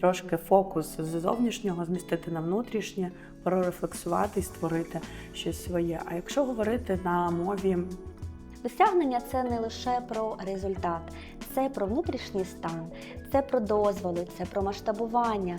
трошки фокус з зовнішнього змістити на внутрішнє, прорефлексувати і створити щось своє. А якщо говорити на мові Досягнення це не лише про результат, це про внутрішній стан, це про дозволи, це про масштабування.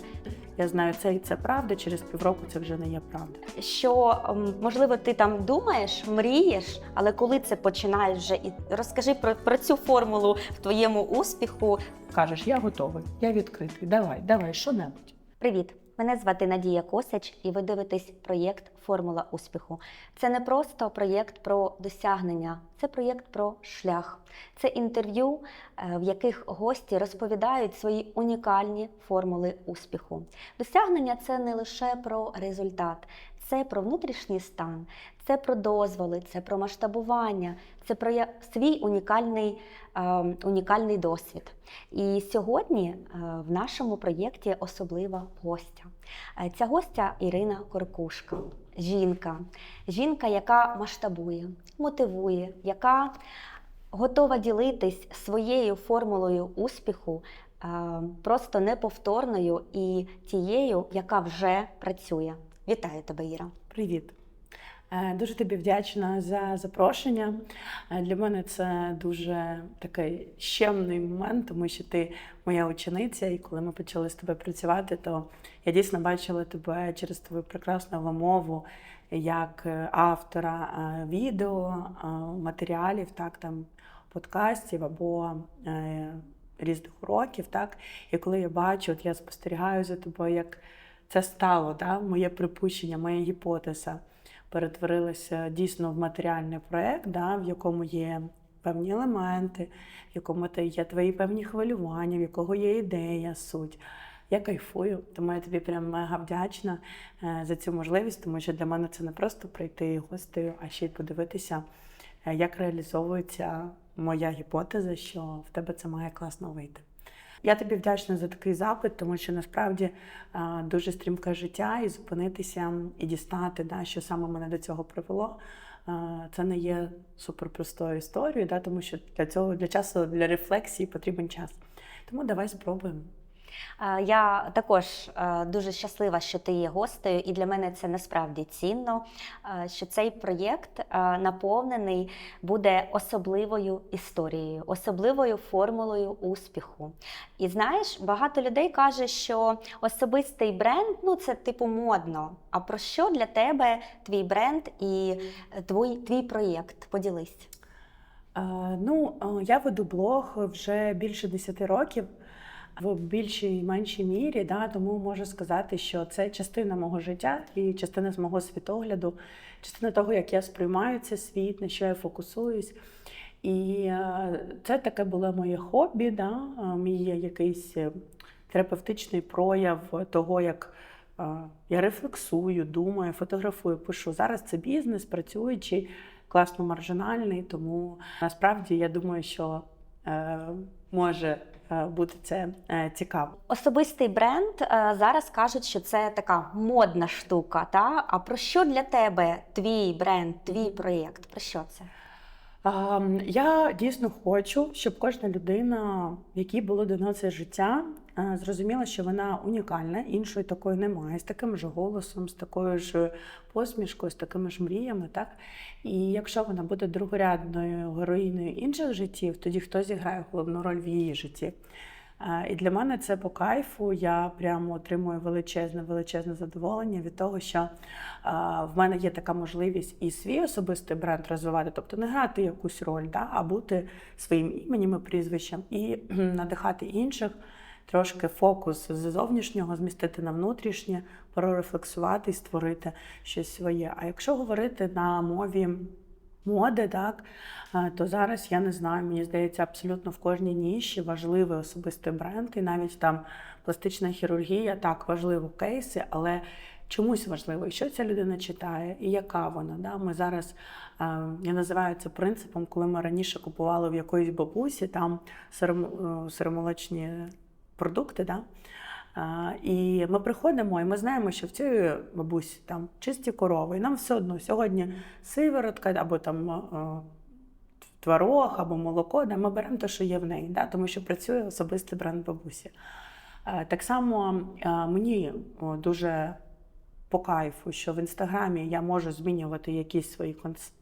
Я знаю, це і це правда, через півроку це вже не є правда. Що ем, можливо ти там думаєш, мрієш, але коли це починаєш вже і розкажи про, про цю формулу в твоєму успіху. Кажеш, я готовий, я відкритий. Давай, давай, що-небудь. Привіт! Мене звати Надія Косач, і ви дивитесь проєкт Формула успіху. Це не просто проєкт про досягнення, це проєкт про шлях. Це інтерв'ю, е, в яких гості розповідають свої унікальні формули успіху. Досягнення це не лише про результат, це про внутрішній стан, це про дозволи, це про масштабування, це про свій унікальний, е, унікальний досвід. І сьогодні е, в нашому проєкті особлива гостя. Е, Ця гостя Ірина Коркушка, жінка, жінка, яка масштабує, мотивує, яка готова ділитись своєю формулою успіху, е, просто неповторною і тією, яка вже працює. Вітаю тебе, Іра. Привіт. Е, Дуже тобі вдячна за запрошення. Е, Для мене це дуже такий щемний момент, тому що ти моя учениця, і коли ми почали з тобою працювати, то я дійсно бачила тебе через твою прекрасну вимову як е, автора відео, матеріалів, так там подкастів або різних уроків. Так, і коли я бачу, от я спостерігаю за тобою, як це стало, да, моє припущення, моя гіпотеза перетворилася дійсно в матеріальний проєкт, да, в якому є певні елементи, в якому є твої певні хвилювання, в якого є ідея, суть. Я кайфую, тому я тобі прям мега вдячна е, за цю можливість, тому що для мене це не просто прийти гостею, а ще й подивитися, е, як реалізовується моя гіпотеза, що в тебе це має класно вийти. Я тобі вдячна за такий запит, тому що насправді дуже стрімке життя і зупинитися і дістати, да, що саме мене до цього привело. Це не є суперпростою історією, да, тому що для цього для часу для рефлексії потрібен час. Тому давай спробуємо. Е, Я також е, дуже щаслива, що ти є гостею, і для мене це насправді цінно, е, що цей проєкт наповнений буде особливою історією, особливою формулою успіху. І знаєш, багато людей каже, що особистий бренд ну це типу модно. А про що для тебе твій бренд і твій, твій проєкт? Поділись. Ну, я веду блог вже більше 10 років в більшій меншій мірі, да, тому можу сказати, що це частина мого життя і частина з мого світогляду, частина того, як я сприймаю цей світ, на що я фокусуюсь. І е, це таке було моє хобі, да, е, мій якийсь е, терапевтичний прояв того, як я рефлексую, думаю, фотографую, пишу. Зараз це бізнес, працюючий, класно маржинальний, тому насправді я думаю, що може е, бути це е, цікаво. Особистий бренд е, зараз кажуть, що це така модна штука. Та? А про що для тебе твій бренд, твій проєкт? Про що це? Я дійсно хочу, щоб кожна людина, в якій було до нас життя, зрозуміла, що вона унікальна, іншої такої немає, з таким ж голосом, з такою ж посмішкою, з такими ж мріями. Так? І якщо вона буде другорядною героїною інших життів, тоді хто зіграє головну роль в її житті. Е, І для мене це по кайфу. Я прямо отримую величезне, величезне задоволення від того, що е, в мене є така можливість і свій особистий бренд розвивати, тобто не грати якусь роль, да, а бути своїм іменем і прізвищем і надихати інших. Трошки фокус з зовнішнього змістити на внутрішнє, прорефлексувати і створити щось своє. А якщо говорити на мові моди, так то зараз я не знаю, мені здається, абсолютно в кожній ніші важливий особистий бренд, і навіть там пластична хірургія, так важливо кейси, але чомусь важливо, і що ця людина читає, і яка вона. Да? Ми зараз я називаю це принципом, коли ми раніше купували в якоїсь бабусі там сиромолочні продукти. Да? А, І ми приходимо, і ми знаємо, що в цій бабусі там чисті корови, і нам все одно сьогодні сиворотка або там творог, або молоко. Да, ми беремо те, що є в неї, да, тому що працює особистий бренд бабусі. Так само мені о, дуже по кайфу, що в інстаграмі я можу змінювати якісь свої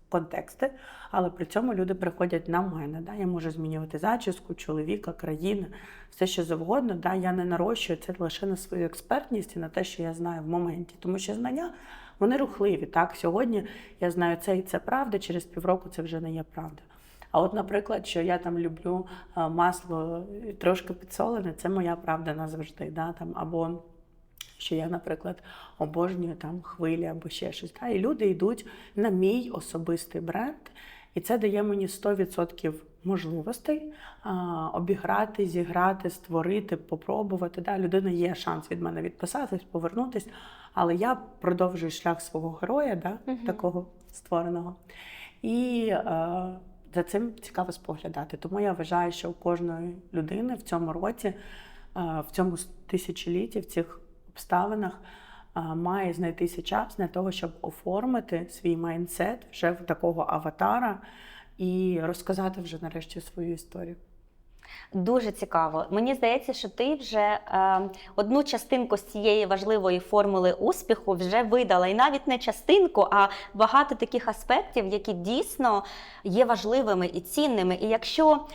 контексти, але при цьому люди приходять на мене. Да? Я можу змінювати зачіску, чоловіка, країни, все що завгодно. Да? Я не нарощую це лише на свою експертність і на те, що я знаю в моменті. Тому що знання вони рухливі. Так, сьогодні я знаю це і це правда, через півроку це вже не є правда. А от, наприклад, що я там люблю масло е, трошки підсолене, це моя правда назавжди. Да? Там, або що я, наприклад, обожнюю там хвилі або ще щось. Да? І люди йдуть на мій особистий бренд, і це дає мені 100% можливостей а, обіграти, зіграти, створити, попробувати. Да? Людина є шанс від мене відписатись, повернутись, але я продовжую шлях свого героя, да? Мгм. такого створеного. І е, за цим цікаво споглядати. Тому я вважаю, що у кожної людини в цьому році, е, в цьому тисячолітті, в цих обставинах має знайтися час для того, щоб оформити свій майндсет вже в такого аватара і розказати вже нарешті свою історію. Дуже цікаво. Мені здається, що ти вже е, одну частинку з цієї важливої формули успіху вже видала. І навіть не частинку, а багато таких аспектів, які дійсно є важливими і цінними. І якщо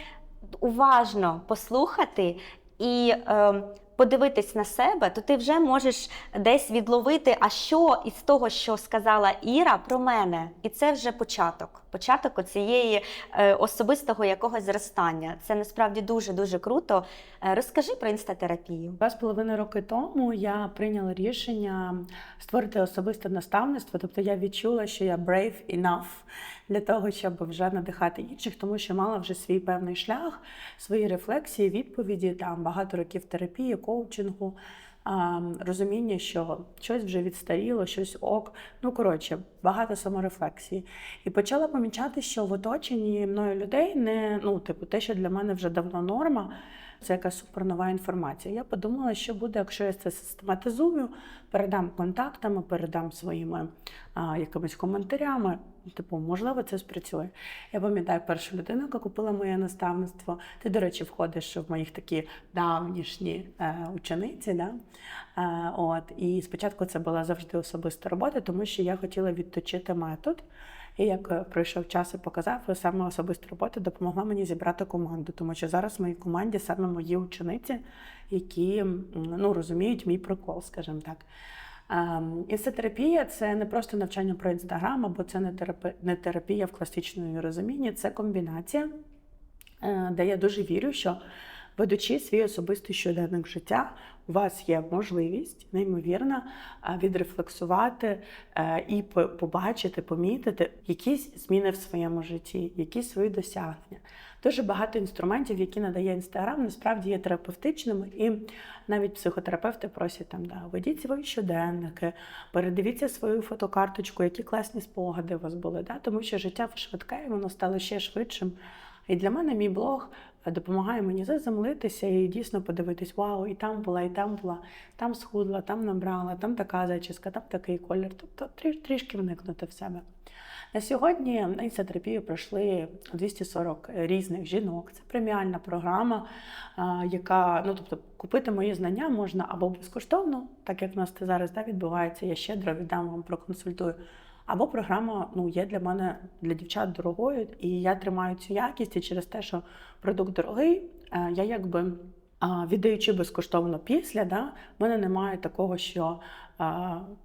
уважно послухати і е, подивитись на себе, то ти вже можеш десь відловити, а що із того, що сказала Іра про мене. І це вже початок. Початок оцієї е, особистого якогось зростання. Це насправді дуже дуже круто. Е, розкажи про інстатерапію. Два з половиною роки тому я прийняла рішення створити особисте наставництво. Тобто я відчула, що я brave enough для того, щоб вже надихати інших, тому що мала вже свій певний шлях, свої рефлексії, відповіді, там багато років терапії, коучингу. Розуміння, що щось вже відстаріло, щось ок. Ну коротше, багато саморефлексії. І почала помічати, що в оточенні мною людей не ну, типу, те, що для мене вже давно норма, це якась супернова інформація. Я подумала, що буде, якщо я це систематизую, передам контактами, передам своїми а, якимись коментарями. Типу, можливо, це спрацює. Я пам'ятаю першу людину, яка купила моє наставництво. Ти, до речі, входиш в моїх такі давнішні е, учениці. Да? Е, от. І спочатку це була завжди особиста робота, тому що я хотіла відточити метод. І як е, пройшов час і показав, саме особиста робота допомогла мені зібрати команду, тому що зараз в моїй команді саме мої учениці, які ну, розуміють мій прикол, скажімо так. Ем, Інстатерапія це не просто навчання про інстаграм, або це не терапі- не терапія в класичному розумінні, це комбінація, е, де я дуже вірю, що ведучи свій особистий щоденник життя, у вас є можливість неймовірна е, відрефлексувати е, і побачити, помітити якісь зміни в своєму житті, якісь свої досягнення. Дуже багато інструментів, які надає інстаграм, насправді є терапевтичними, і навіть психотерапевти просять там, да, ведіть свої щоденники, передивіться свою фотокарточку, які класні спогади у вас були. Да? Тому що життя швидке, воно стало ще швидшим. І для мене мій блог е, допомагає мені заземлитися і дійсно подивитись: вау, і там була, і там була, там схудла, там набрала, там така зачіска, там такий колір. Тобто трішки вникнути в себе. На сьогодні на інстатерапію пройшли 240 різних жінок. Це преміальна програма, яка ну тобто купити мої знання можна або безкоштовно, так як в нас це зараз да, відбувається. Я щедро віддам вам проконсультую. Або програма ну, є для мене для дівчат дорогою, і я тримаю цю якість. І через те, що продукт дорогий, е, я якби віддаючи безкоштовно після, да, в мене немає такого, що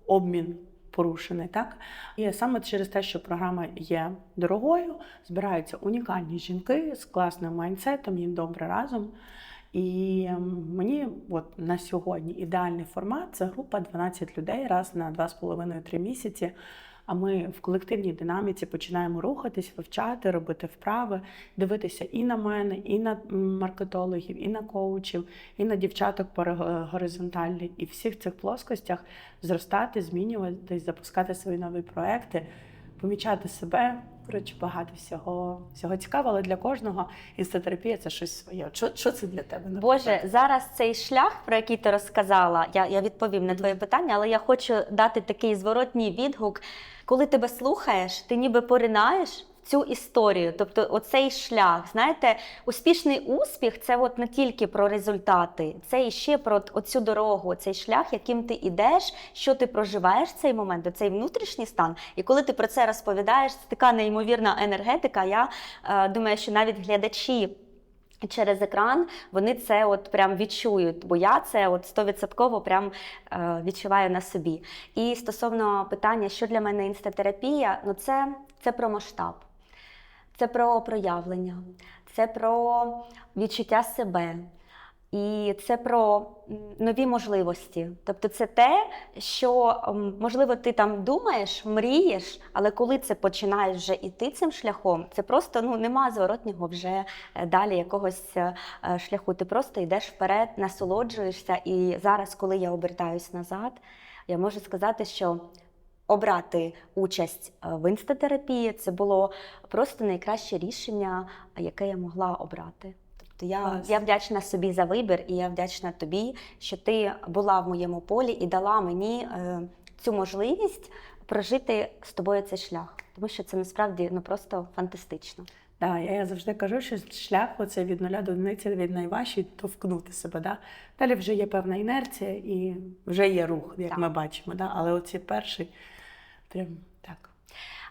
обмін порушений. Так? І саме через те, що програма є дорогою, збираються унікальні жінки з класним майндсетом, їм добре разом. І ем, мені от на сьогодні ідеальний формат це група 12 людей раз на 2,5-3 місяці. А ми в колективній динаміці починаємо рухатись, вивчати, робити вправи, дивитися і на мене, і на маркетологів, і на коучів, і на дівчаток горизонтальні. І в всіх цих плоскостях зростати, змінюватись, запускати свої нові проекти, помічати себе. Коротше, багато всього, всього цікавого, але для кожного інстатерапія це щось своє. Що, що це для тебе? наприклад? Боже, зараз цей шлях, про який ти розказала, я, я відповім на твоє питання, але я хочу дати такий зворотній відгук. Коли тебе слухаєш, ти ніби поринаєш цю історію, тобто оцей шлях. Знаєте, успішний успіх це от не тільки про результати, це і ще про оцю дорогу, цей шлях, яким ти йдеш, що ти проживаєш в цей момент, цей внутрішній стан. І коли ти про це розповідаєш, це така неймовірна енергетика. Я е, думаю, що навіть глядачі. Через екран вони це от прям відчують, бо я це от стовідсотково прям е, відчуваю на собі. І стосовно питання, що для мене інстатерапія, ну це, це про масштаб, це про проявлення, це про відчуття себе. І це про нові можливості. Тобто, це те, що можливо ти там думаєш, мрієш, але коли це починаєш вже іти цим шляхом, це просто ну нема зворотнього вже е, далі якогось е, е, шляху. Ти просто йдеш вперед, насолоджуєшся. І зараз, коли я обертаюсь назад, я можу сказати, що обрати участь в інстатерапії це було просто найкраще рішення, яке я могла обрати. Тобто я, Клас. я вдячна собі за вибір, і я вдячна тобі, що ти була в моєму полі і дала мені е, цю можливість прожити з тобою цей шлях. Тому що це насправді ну просто фантастично. Да, я, я завжди кажу, що шлях оце від нуля до одиниці від найважчий, то вкнути себе. Да? Далі вже є певна інерція і вже є рух, як Так. ми бачимо. Да? Але оці перший прям так.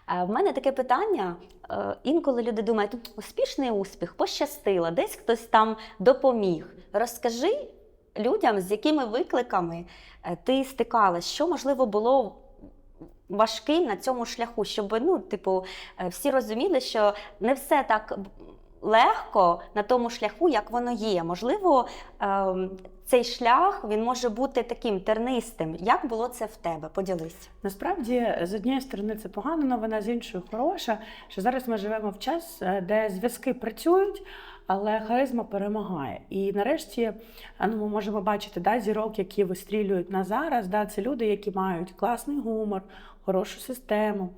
В мене таке питання. е, Інколи люди думають, «Ну, успішний успіх, пощастило, десь хтось там допоміг. Розкажи людям, з якими викликами е, ти стикалась, що можливо було важким на цьому шляху, щоб ну, типу, е, всі розуміли, що не все так легко на тому шляху, як воно є. Можливо, ем, цей шлях він може бути таким тернистим. Як було це в тебе? Поділись. Насправді, з однієї сторони, це погана новина, з іншої хороша, що зараз ми живемо в час, е, де зв'язки працюють. Але харизма перемагає. І нарешті ну, ми можемо бачити да, зірок, які вистрілюють на зараз. Да, це люди, які мають класний гумор, хорошу систему,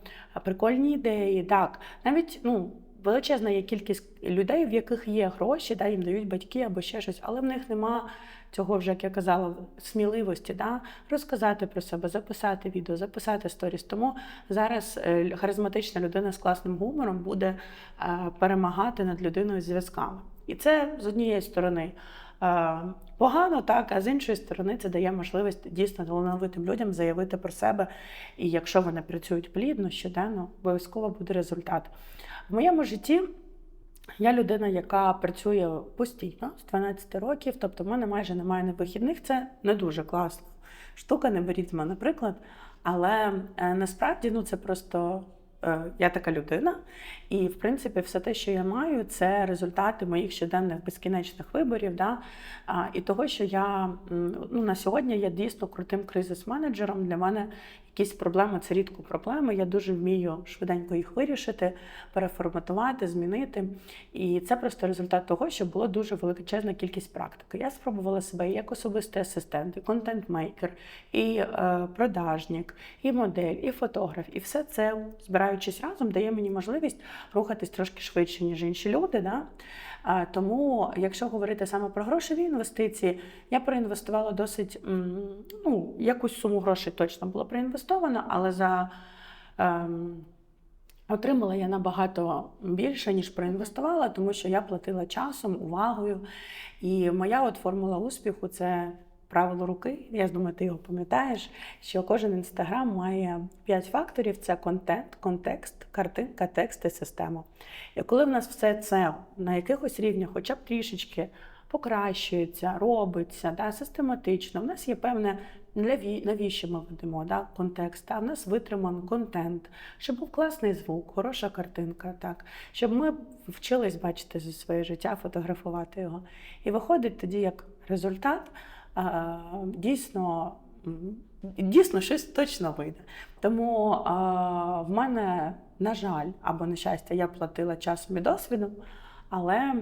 прикольні ідеї. Так, навіть ну, величезна є кількість людей, в яких є гроші, да, їм дають батьки або ще щось, але в них нема цього вже, як я казала, сміливості да, розказати про себе, записати відео, записати сторіс. Тому зараз е, харизматична людина з класним гумором буде е, перемагати над людиною з зв'язками. І це з однієї сторони. Е, Погано, так, а з іншої сторони, це дає можливість дійсно талановитим людям заявити про себе. І якщо вони працюють плідно, щоденно, обов'язково буде результат. В моєму житті я людина, яка працює постійно з 12 років, тобто в мене майже немає на вихідних. Це не дуже класна штука, не беріть мене приклад. Але е, насправді ну, це просто я така людина. І, в принципі, все те, що я маю, це результати моїх щоденних безкінечних виборів. Да? І того, що я ну, на сьогодні є дійсно крутим кризис-менеджером. Для мене якісь проблеми це рідко проблеми. Я дуже вмію швиденько їх вирішити, переформатувати, змінити. І це просто результат того, що була дуже величезна кількість практики. Я спробувала себе як особистий асистент, і контент-мейкер, і е, продажник, і модель, і фотограф. І все це, збираючись разом, дає мені можливість рухатись трошки швидше, ніж інші люди. Да? А, Тому, якщо говорити саме про грошові інвестиції, я проінвестувала досить ну, якусь суму грошей точно було проінвестовано, але за ем, отримала я набагато більше, ніж проінвестувала, тому що я платила часом, увагою. І моя от формула успіху це правило руки. Я думаю, ти його пам'ятаєш, що кожен інстаграм має 5 факторів: це контент, контекст, картинка, текст і система. І коли в нас все це на якихось рівнях, хоча б трішечки покращується, робиться да, систематично, в нас є певне. Наві- Навіщо ми ведемо да, контекст? А в нас витриманий контент, щоб був класний звук, хороша картинка, так, щоб ми вчились бачити зі своє життя, фотографувати його. І виходить тоді як результат, дійсно, дійсно щось точно вийде. Тому а, в мене, на жаль, або на щастя, я платила часом і досвідом, але.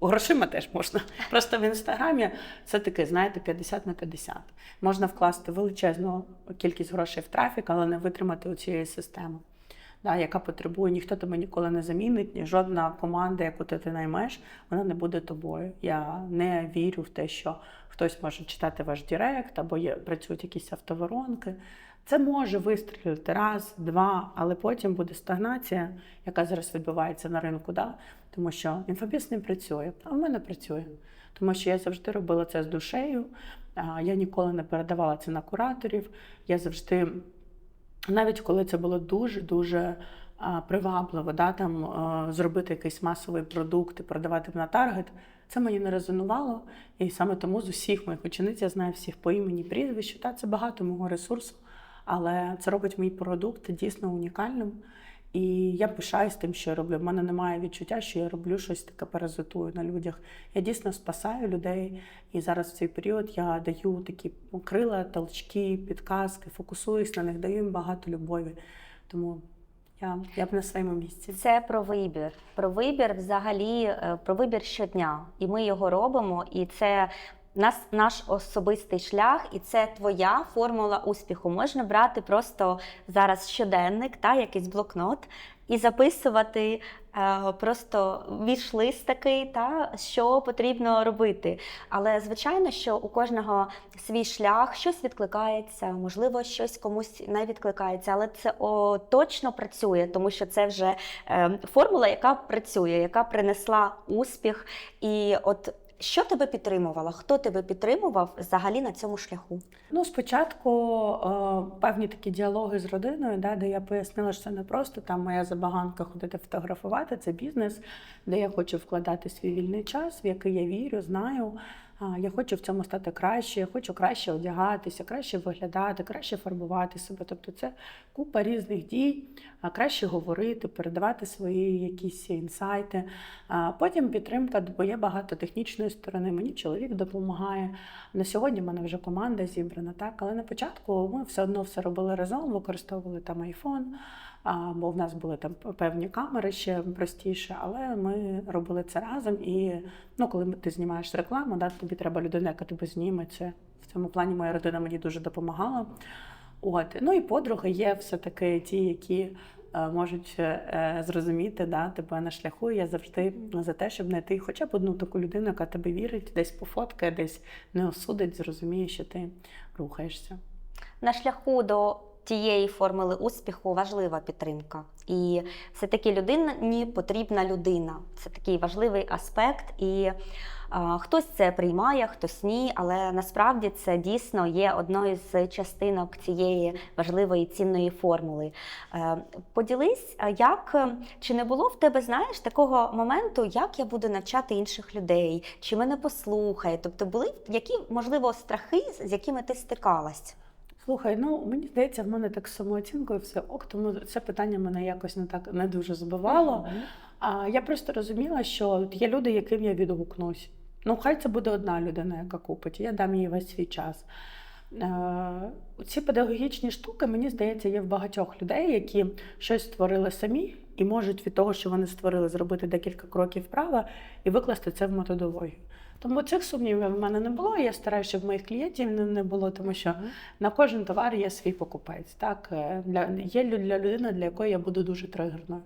Грошима теж можна. Просто в інстаграмі це таке, знаєте, 50 на 50. Можна вкласти величезну кількість грошей в трафік, але не витримати у цієї системи. да, яка потребує, ніхто тебе ніколи не замінить, ні жодна команда, яку ти, ти наймеш, вона не буде тобою. Я не вірю в те, що хтось може читати ваш Директ або є, працюють якісь автоворонки. Це може вистрілити раз, два, але потім буде стагнація, яка зараз відбувається на ринку. Да? Тому що інфобіс не працює, а в мене працює. Тому що я завжди робила це з душею. Я ніколи не передавала це на кураторів. Я завжди, навіть коли це було дуже-дуже привабливо, да, там, зробити якийсь масовий продукт і продавати на таргет, це мені не резонувало. І саме тому з усіх моїх учениць я знаю всіх по імені прізвищу. Та це багато мого ресурсу, але це робить мій продукт дійсно унікальним. І я пишаюсь тим, що я роблю. В мене немає відчуття, що я роблю щось таке паразитую на людях. Я дійсно спасаю людей. І зараз в цей період я даю такі крила, толчки, підказки, фокусуюсь на них, даю їм багато любові. Тому я, я б на своєму місці. Це про вибір. Про вибір взагалі, е, про вибір щодня. І ми його робимо, і це. Нас наш особистий шлях, і це твоя формула успіху. Можна брати просто зараз щоденник, та якийсь блокнот, і записувати е, просто вішлист такий, та що потрібно робити. Але звичайно, що у кожного свій шлях, щось відкликається, можливо, щось комусь не відкликається, але це о, точно працює, тому що це вже е, формула, яка працює, яка принесла успіх. І от що тебе підтримувало? Хто тебе підтримував взагалі на цьому шляху? Ну, спочатку е, певні такі діалоги з родиною, да, де я пояснила, що це не просто там моя забаганка ходити фотографувати, це бізнес, де я хочу вкладати свій вільний час, в який я вірю, знаю. Я хочу в цьому стати краще, я хочу краще одягатися, краще виглядати, краще фарбувати себе. Тобто це купа різних дій, краще говорити, передавати свої якісь інсайти. Потім підтримка, бо є багато технічної сторони. Мені чоловік допомагає. На сьогодні в мене вже команда зібрана, так але на початку ми все одно все робили разом, використовували там айфон. Бо в нас були там певні камери ще простіше, але ми робили це разом. І ну, коли ти знімаєш рекламу, да, тобі треба людина, яка тебе зніме. Це в цьому плані моя родина мені дуже допомагала. От ну і подруги є все-таки ті, які е, можуть е, зрозуміти да, тебе на шляху. Я завжди за те, щоб знайти хоча б одну таку людину, яка тебе вірить, десь пофоткає, десь не осудить, зрозуміє, що ти рухаєшся. На шляху до тієї формули успіху важлива підтримка. І все-таки людині потрібна людина. Це такий важливий аспект. І а, хтось це приймає, хтось ні, але насправді це дійсно є одною з частинок цієї важливої цінної формули. Е, поділись, як е, чи не було в тебе, знаєш, такого моменту, як я буду навчати інших людей, чи мене послухає? Тобто були які, можливо, страхи, з якими ти стикалась? Слухай, ну мені здається, в мене так з самооцінкою все ок, тому це питання мене якось не так не дуже збивало. А я просто розуміла, що от є люди, яким я відгукнусь. Ну, хай це буде одна людина, яка купить, я дам їй весь свій час. Е, Ці педагогічні штуки, мені здається, є в багатьох людей, які щось створили самі і можуть від того, що вони створили, зробити декілька кроків вправо і викласти це в методологію. Тому цих сумнівів в мене не було. Я стараюся, щоб моїх клієнтів не було, тому що на кожен товар є свій покупець. Так? Е, Для, є для людини, для якої я буду дуже тригерною,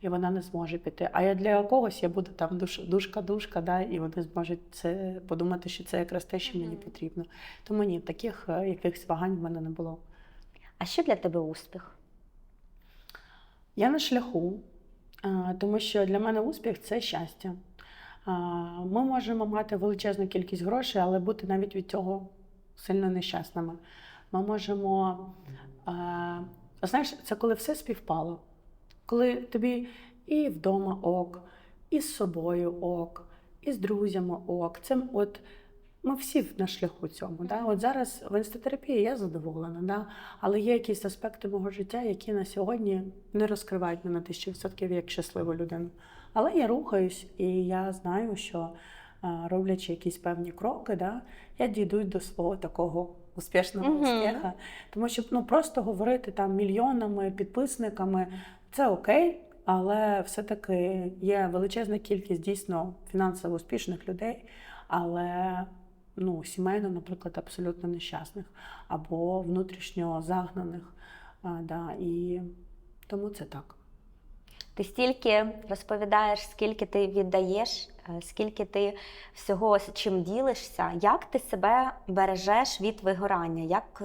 і вона не зможе піти. А я для когось я буду там душ, душка-душка, да, і вони зможуть це подумати, що це якраз те, що мені потрібно. Тому ні, таких е, якихось вагань в мене не було. А що для тебе успіх? Я на шляху, е, тому що для мене успіх це щастя. Ми можемо мати величезну кількість грошей, але бути навіть від цього сильно нещасними. Ми можемо, знаєш, це коли все співпало, коли тобі і вдома ок, і з собою ок, і з друзями ок. Це от ми всі на шляху цьому. Да? От зараз в інстатерапії я задоволена, да? але є якісь аспекти мого життя, які на сьогодні не розкривають мене на тисячу відсотків як щасливу людину. Але я рухаюсь, і я знаю, що роблячи якісь певні кроки, да, я дійду до свого такого успішного Мгм. успіха. Тому що ну, просто говорити там мільйонами підписниками це окей. Але все-таки є величезна кількість дійсно фінансово успішних людей, але ну, сімейно, наприклад, абсолютно нещасних або внутрішньо загнаних. А, да, і тому це так. Ти стільки розповідаєш, скільки ти віддаєш, е, скільки ти всього чим ділишся. Як ти себе бережеш від вигорання? Як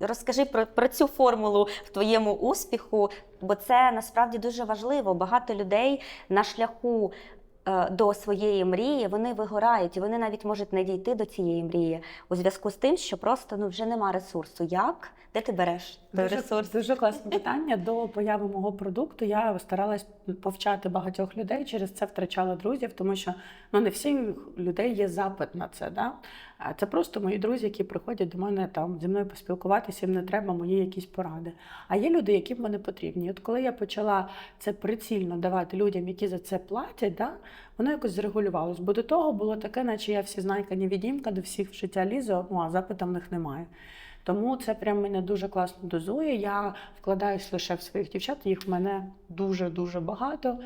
розкажи про, про цю формулу в твоєму успіху, бо це насправді дуже важливо. Багато людей на шляху. е, До своєї мрії вони вигорають, і вони навіть можуть не дійти до цієї мрії у зв'язку з тим, що просто ну вже нема ресурсу. Як? Де ти береш той ресурс? дуже класне питання. До появи мого продукту я старалась повчати багатьох людей. Через це втрачала друзів, тому що ну не всіх людей є запит на це. Да? А Це просто мої друзі, які приходять до мене там зі мною поспілкуватися, їм не треба мої якісь поради. А є люди, які мені потрібні. От коли я почала це прицільно давати людям, які за це платять, да, воно якось зрегулювалось. Бо до того було таке, наче я всі знайка невідімка, до всіх в життя лізу, ну а запиту в них немає. Тому це прям мене дуже класно дозує. Я вкладаюсь лише в своїх дівчат, їх в мене дуже дуже багато.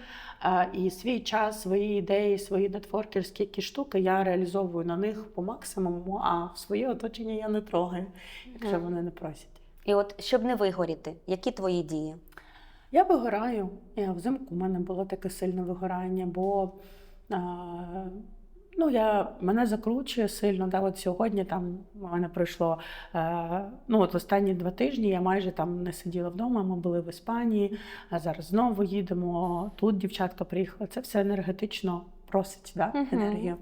І свій час, свої ідеї, свої нетворкерські які штуки я реалізовую на них по максимуму, а своє оточення я не трогаю, якщо вони не просять. І от щоб не вигоріти, які твої дії? Я вигораю. Я взимку у мене було таке сильне вигорання, бо а, ну, я, мене закручує сильно. Да, от сьогодні там в мене пройшло е, ну, от останні два тижні я майже там не сиділа вдома, ми були в Іспанії, а зараз знову їдемо. Тут дівчатка приїхала. Це все енергетично просить да, енергію.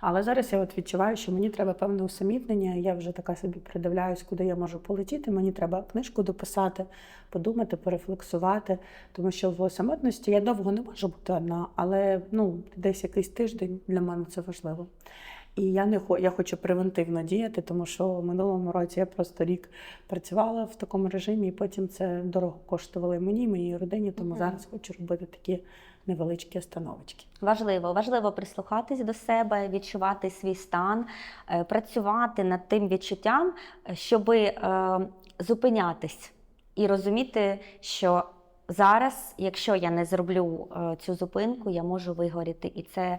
Але зараз я от відчуваю, що мені треба певне усамітнення. Я вже така собі придивляюсь, куди я можу полетіти. Мені треба книжку дописати, подумати, порефлексувати. Тому що в самотності я довго не можу бути одна, але ну, десь якийсь тиждень для мене це важливо. І я не хо- я хочу превентивно діяти, тому що в минулому році я просто рік працювала в такому режимі, і потім це дорого коштувало і мені, і моїй родині. Тому Мгм. зараз хочу робити такі невеличкі остановочки. Важливо, важливо прислухатись до себе, відчувати свій стан, е, працювати над тим відчуттям, щоб зупинятись і розуміти, що зараз, якщо я не зроблю е, цю зупинку, я можу вигоріти. І це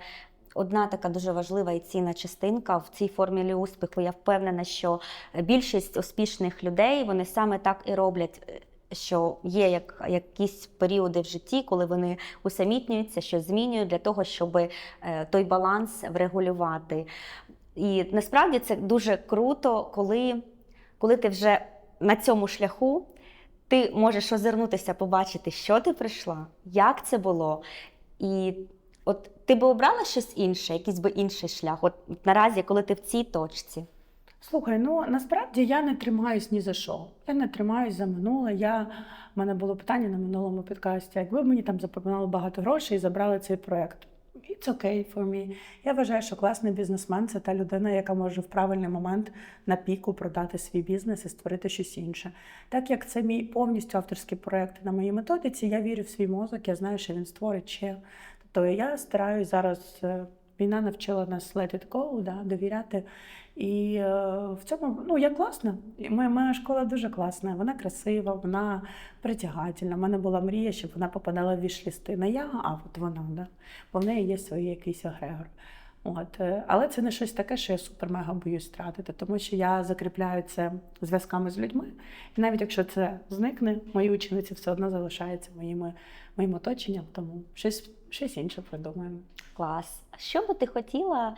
одна така дуже важлива і цінна частинка в цій формулі успіху. Я впевнена, що більшість успішних людей вони саме так і роблять. Що є як, якісь періоди в житті, коли вони усамітнюються, що змінюють для того, щоб е, той баланс врегулювати. І насправді це дуже круто, коли, коли ти вже на цьому шляху, ти можеш озирнутися, побачити, що ти прийшла, як це було. І от ти би обрала щось інше, якийсь би інший шлях. От наразі, коли ти в цій точці. Слухай, ну насправді я не тримаюсь ні за що. Я не тримаюсь за минуле. Я в мене було питання на минулому підкасті. Якби мені там запропонували багато грошей і забрали цей проект. It's okay for me. Я вважаю, що класний бізнесмен це та людина, яка може в правильний момент на піку продати свій бізнес і створити щось інше. Так як це мій повністю авторський проект на моїй методиці, я вірю в свій мозок, я знаю, що він створить ще. Тобто я стараюсь зараз. Війна навчила нас let it go, да, довіряти. І е, в цьому ну я класна. Моя, моя школа дуже класна. Вона красива, вона притягательна. У мене була мрія, щоб вона попадала в вішлісти. Не я, а от вона, да. бо в неї є свій якийсь агрегор. От. е, Але це не щось таке, що я супер-мега боюсь втратити, тому що я закріпляю це зв'язками з людьми. І навіть якщо це зникне, мої учениці все одно залишаються моїми, моїм оточенням, тому щось, щось інше придумаємо. Клас. Що би ти хотіла,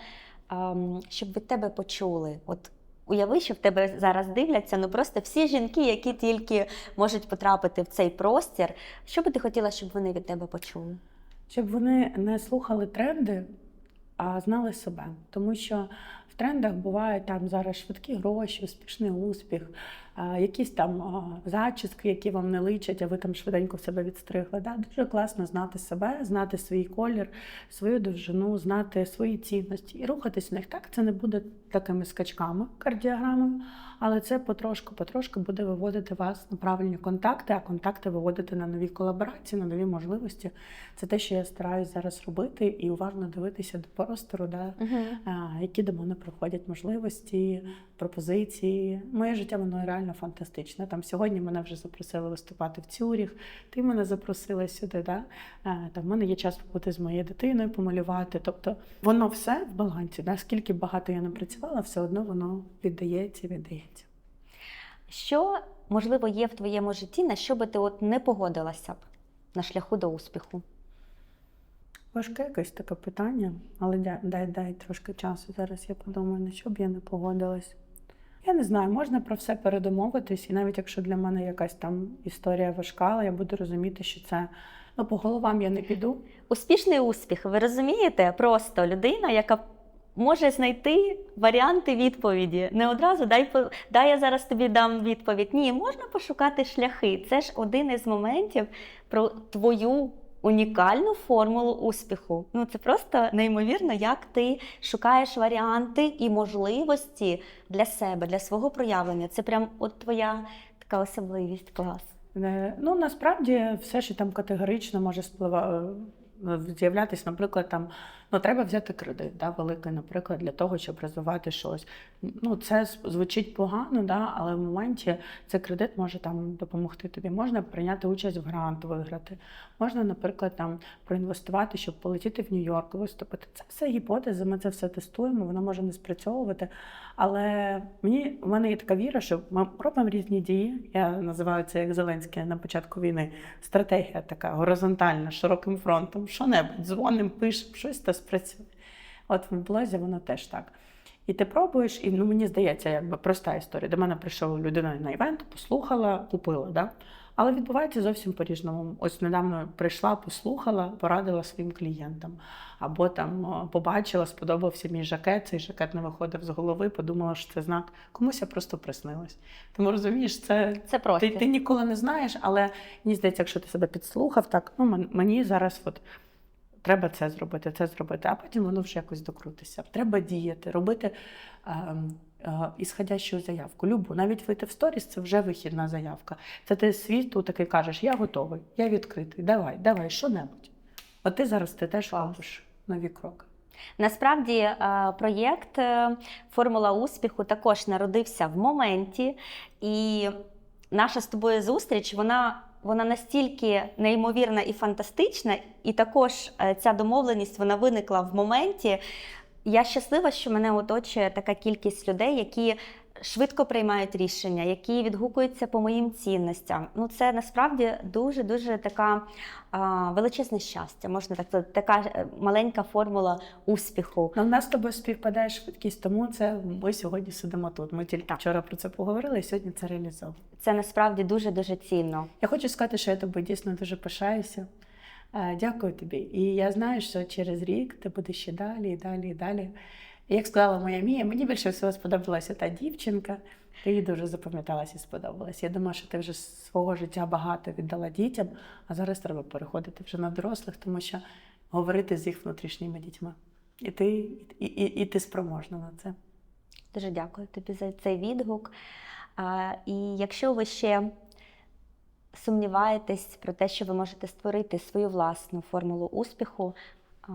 ем, щоб від тебе почули? От уяви, що в тебе зараз дивляться, ну просто всі жінки, які тільки можуть потрапити в цей простір. Що би ти хотіла, щоб вони від тебе почули? Щоб вони не слухали тренди, а знали себе. Тому що трендах бувають там зараз швидкі гроші, успішний успіх, якісь там зачіски, які вам не личать, а ви там швиденько себе відстригли. Да? Дуже класно знати себе, знати свій колір, свою довжину, знати свої цінності і рухатись в них. Так це не буде такими скачками, кардіограмою, але це потрошку, потрошку буде виводити вас на правильні контакти, а контакти виводити на нові колаборації, на нові можливості. Це те, що я стараюсь зараз робити, і уважно дивитися до простору, да, а, які до мене приходять можливості, пропозиції. Моє життя воно реально фантастичне. Там сьогодні мене вже запросили виступати в Цюріх, ти мене запросила сюди. Да? Там в мене є час побути з моєю дитиною, помалювати. Тобто воно все в балансі. Да? Скільки багато я не працювала, все одно воно віддається, віддається. Що можливо є в твоєму житті, на що би ти от не погодилася б? на шляху до успіху? Важке якесь таке питання, але дай, дай, дай трошки часу. Зараз я подумаю, на що б я не погодилась. Я не знаю, можна про все передомовитись, і навіть якщо для мене якась там історія важка, але я буду розуміти, що це ну, по головам я не піду. Успішний успіх, ви розумієте? Просто людина, яка може знайти варіанти відповіді. Не одразу дай дай я зараз тобі дам відповідь. Ні, можна пошукати шляхи. Це ж один із моментів про твою. Унікальну формулу успіху. Ну це просто неймовірно, як ти шукаєш варіанти і можливості для себе, для свого проявлення. Це прям от твоя така особливість. Клас. Е, Ну насправді все, що там категорично може спливати. З'являтися, наприклад, там ну треба взяти кредит, да, великий, наприклад, для того, щоб розвивати щось. Ну це звучить погано, да, але в моменті цей кредит може там допомогти тобі. Можна прийняти участь в грант, виграти. Можна, наприклад, там проінвестувати, щоб полетіти в Нью-Йорк, виступити. Це все гіпотези. Ми це все тестуємо, воно може не спрацьовувати. Але мені у мене є така віра, що ми робимо різні дії. Я називаю це як Зеленський на початку війни. Стратегія така горизонтальна, широким фронтом. Що небудь дзвоним, пишемо, щось та спрацює. От в блозі воно теж так. І ти пробуєш, і ну мені здається, якби проста історія. До мене прийшов людина на івент, послухала, купила. Да? Але відбувається зовсім по-різному. Ось недавно прийшла, послухала, порадила своїм клієнтам. Або там побачила, сподобався мій жакет, цей жакет не виходив з голови, подумала, що це знак. Комусь я просто приснилась. Тому розумієш, це Це просто. ти, ти ніколи не знаєш, але мені здається, якщо ти себе підслухав, так ну мені зараз от треба це зробити, це зробити, а потім воно вже якось докрутиться. Треба діяти, робити ем, е, ісходящу заявку. Любу, навіть вийти в сторіс це вже вихідна заявка. Це ти світу такий кажеш: я готовий, я відкритий, давай, давай, що-небудь. От ти зараз ти теж робиш нові кроки. Насправді е, проєкт е, Формула успіху також народився в моменті, і наша з тобою зустріч вона, вона настільки неймовірна і фантастична, і також е, ця домовленість вона виникла в моменті. Я щаслива, що мене оточує така кількість людей, які швидко приймають рішення, які відгукуються по моїм цінностям. Ну, це насправді дуже дуже така а, величезне щастя, можна так сказати, така е, маленька формула успіху. Ну, в нас з тобою співпадає швидкість, тому це ми сьогодні сидимо тут. Ми тільки вчора про це поговорили, і сьогодні це реалізовуємо. Це насправді дуже дуже цінно. Я хочу сказати, що я тобою дійсно дуже пишаюся. Е, Дякую тобі. І я знаю, що через рік ти будеш ще далі, і далі, і далі. Як сказала моя Мія, мені більше всього сподобалася та дівчинка. Ти їй дуже запам'яталася і сподобалась. Я думаю, що ти вже свого життя багато віддала дітям, а зараз треба переходити вже на дорослих, тому що говорити з їх внутрішніми дітьми. І ти, і, і, і ти спроможна на це. Дуже дякую тобі за цей відгук. А, і якщо ви ще сумніваєтесь про те, що ви можете створити свою власну формулу успіху, а,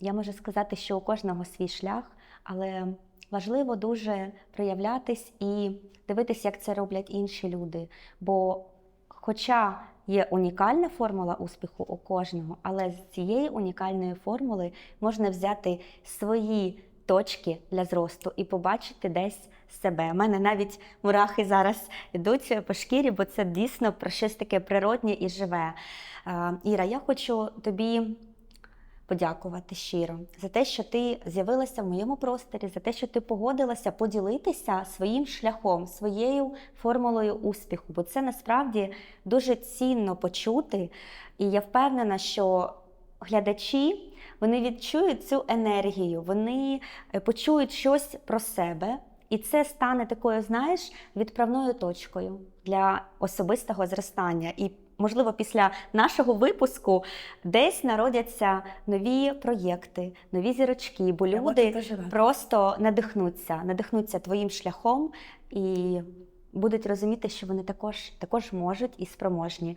я можу сказати, що у кожного свій шлях, але важливо дуже проявлятись і дивитись, як це роблять інші люди. Бо, хоча є унікальна формула успіху у кожного, але з цієї унікальної формули можна взяти свої точки для зросту і побачити десь себе. У мене навіть мурахи зараз йдуть по шкірі, бо це дійсно про щось таке природнє і живе. Е, Іра, я хочу тобі подякувати щиро за те, що ти з'явилася в моєму просторі, за те, що ти погодилася поділитися своїм шляхом, своєю формулою успіху, бо це насправді дуже цінно почути. І я впевнена, що глядачі вони відчують цю енергію, вони е, почують щось про себе. І це стане такою, знаєш, відправною точкою для особистого зростання. І, можливо, після нашого випуску десь народяться нові проєкти, нові зірочки, бо Я люди просто надихнуться, надихнуться твоїм шляхом і будуть розуміти, що вони також, також можуть і спроможні.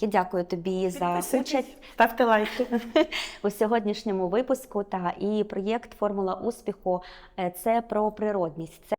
Я дякую тобі за участь ставте лайки. у сьогоднішньому випуску. Та і проєкт Формула успіху це про природність. Це